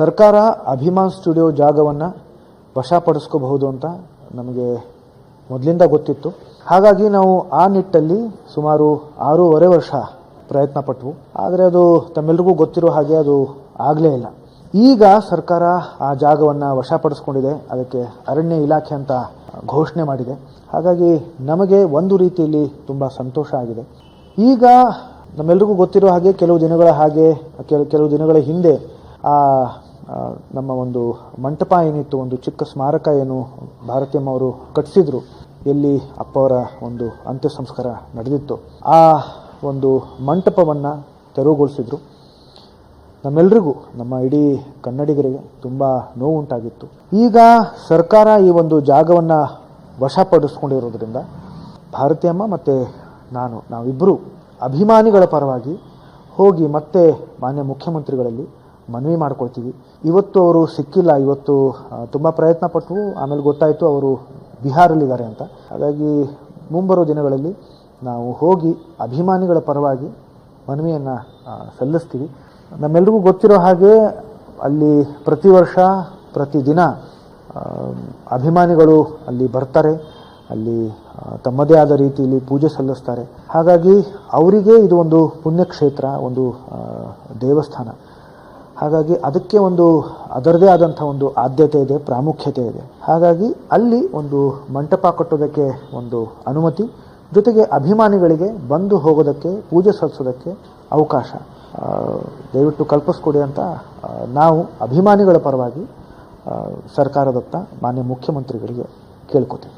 ಸರ್ಕಾರ ಅಭಿಮಾನ್ ಸ್ಟುಡಿಯೋ ಜಾಗವನ್ನು ವಶಪಡಿಸ್ಕೋಬಹುದು ಅಂತ ನಮಗೆ ಮೊದಲಿಂದ ಗೊತ್ತಿತ್ತು. ಹಾಗಾಗಿ ನಾವು ಆ ನಿಟ್ಟಲ್ಲಿ ಸುಮಾರು ಆರೂವರೆ ವರ್ಷ ಪ್ರಯತ್ನ ಪಟ್ಟವು ಆದರೆ ಅದು ತಮ್ಮೆಲ್ಲರಿಗೂ ಗೊತ್ತಿರೋ ಹಾಗೆ ಅದು ಆಗಲೇ ಇಲ್ಲ. ಈಗ ಸರ್ಕಾರ ಆ ಜಾಗವನ್ನು ವಶಪಡಿಸ್ಕೊಂಡಿದೆ. ಅದಕ್ಕೆ ಅರಣ್ಯ ಇಲಾಖೆ ಅಂತ ಘೋಷಣೆ ಮಾಡಿದೆ. ಹಾಗಾಗಿ ನಮಗೆ ಒಂದು ರೀತಿಯಲ್ಲಿ ತುಂಬ ಸಂತೋಷ ಆಗಿದೆ. ಈಗ ನಮ್ಮೆಲ್ರಿಗೂ ಗೊತ್ತಿರೋ ಹಾಗೆ ಕೆಲವು ದಿನಗಳ ಹಾಗೆ ಕೆಲವು ದಿನಗಳ ಹಿಂದೆ ಆ, ನಮ್ಮ ಒಂದು ಮಂಟಪ ಏನಿತ್ತು, ಒಂದು ಚಿಕ್ಕ ಸ್ಮಾರಕ ಏನು ಭಾರತೀಯಮ್ಮ ಅವರು ಕಟ್ಟಿಸಿದ್ರು, ಎಲ್ಲಿ ಅಪ್ಪವರ ಒಂದು ಅಂತ್ಯ ಸಂಸ್ಕಾರ ನಡೆದಿತ್ತು. ಆ ಒಂದು ಮಂಟಪವನ್ನು ತೆರವುಗೊಳಿಸಿದ್ರು. ನಮ್ಮೆಲ್ರಿಗೂ, ನಮ್ಮ ಇಡೀ ಕನ್ನಡಿಗರಿಗೆ ತುಂಬ ನೋವುಂಟಾಗಿತ್ತು. ಈಗ ಸರ್ಕಾರ ಈ ಒಂದು ಜಾಗವನ್ನು ವಶಪಡಿಸ್ಕೊಂಡಿರೋದ್ರಿಂದ ಭಾರತೀಯಮ್ಮ ಮತ್ತು ನಾನು ನಾವಿಬ್ಬರು ಅಭಿಮಾನಿಗಳ ಪರವಾಗಿ ಹೋಗಿ ಮತ್ತೆ ಮಾನ್ಯ ಮುಖ್ಯಮಂತ್ರಿಗಳಲ್ಲಿ ಮನವಿ ಮಾಡ್ಕೊಳ್ತೀವಿ. ಇವತ್ತು ಅವರು ಸಿಕ್ಕಿಲ್ಲ, ಇವತ್ತು ತುಂಬ ಪ್ರಯತ್ನ ಪಟ್ಟು ಆಮೇಲೆ ಗೊತ್ತಾಯಿತು ಅವರು ಬಿಹಾರಲ್ಲಿದ್ದಾರೆ ಅಂತ. ಹಾಗಾಗಿ ಮುಂಬರೋ ದಿನಗಳಲ್ಲಿ ನಾವು ಹೋಗಿ ಅಭಿಮಾನಿಗಳ ಪರವಾಗಿ ಮನವಿಯನ್ನು ಸಲ್ಲಿಸ್ತೀವಿ. ನಮ್ಮೆಲ್ರಿಗೂ ಗೊತ್ತಿರೋ ಹಾಗೆ ಅಲ್ಲಿ ಪ್ರತಿ ವರ್ಷ ಪ್ರತಿದಿನ ಅಭಿಮಾನಿಗಳು ಅಲ್ಲಿ ಬರ್ತಾರೆ. ಅಲ್ಲಿ ತಮ್ಮದೇ ಆದ ರೀತಿಯಲ್ಲಿ ಪೂಜೆ ಸಲ್ಲಿಸ್ತಾರೆ. ಹಾಗಾಗಿ ಅವರಿಗೆ ಇದು ಒಂದು ಪುಣ್ಯಕ್ಷೇತ್ರ, ಒಂದು ದೇವಸ್ಥಾನ. ಹಾಗಾಗಿ ಅದಕ್ಕೆ ಒಂದು, ಅದರದೇ ಆದಂಥ ಒಂದು ಆದ್ಯತೆ ಇದೆ, ಪ್ರಾಮುಖ್ಯತೆ ಇದೆ. ಹಾಗಾಗಿ ಅಲ್ಲಿ ಒಂದು ಮಂಟಪ ಕಟ್ಟೋದಕ್ಕೆ ಒಂದು ಅನುಮತಿ, ಜೊತೆಗೆ ಅಭಿಮಾನಿಗಳಿಗೆ ಬಂದು ಹೋಗೋದಕ್ಕೆ, ಪೂಜೆ ಸಲ್ಲಿಸೋದಕ್ಕೆ ಅವಕಾಶ. ದಯವಿಟ್ಟು ಕಲ್ಪಿಸ್ಕೊಡಿ ಅಂತ ನಾವು ಅಭಿಮಾನಿಗಳ ಪರವಾಗಿ ಸರ್ಕಾರದತ್ತ ಮಾನ್ಯ ಮುಖ್ಯಮಂತ್ರಿಗಳಿಗೆ ಕೇಳ್ಕೊತೀವಿ.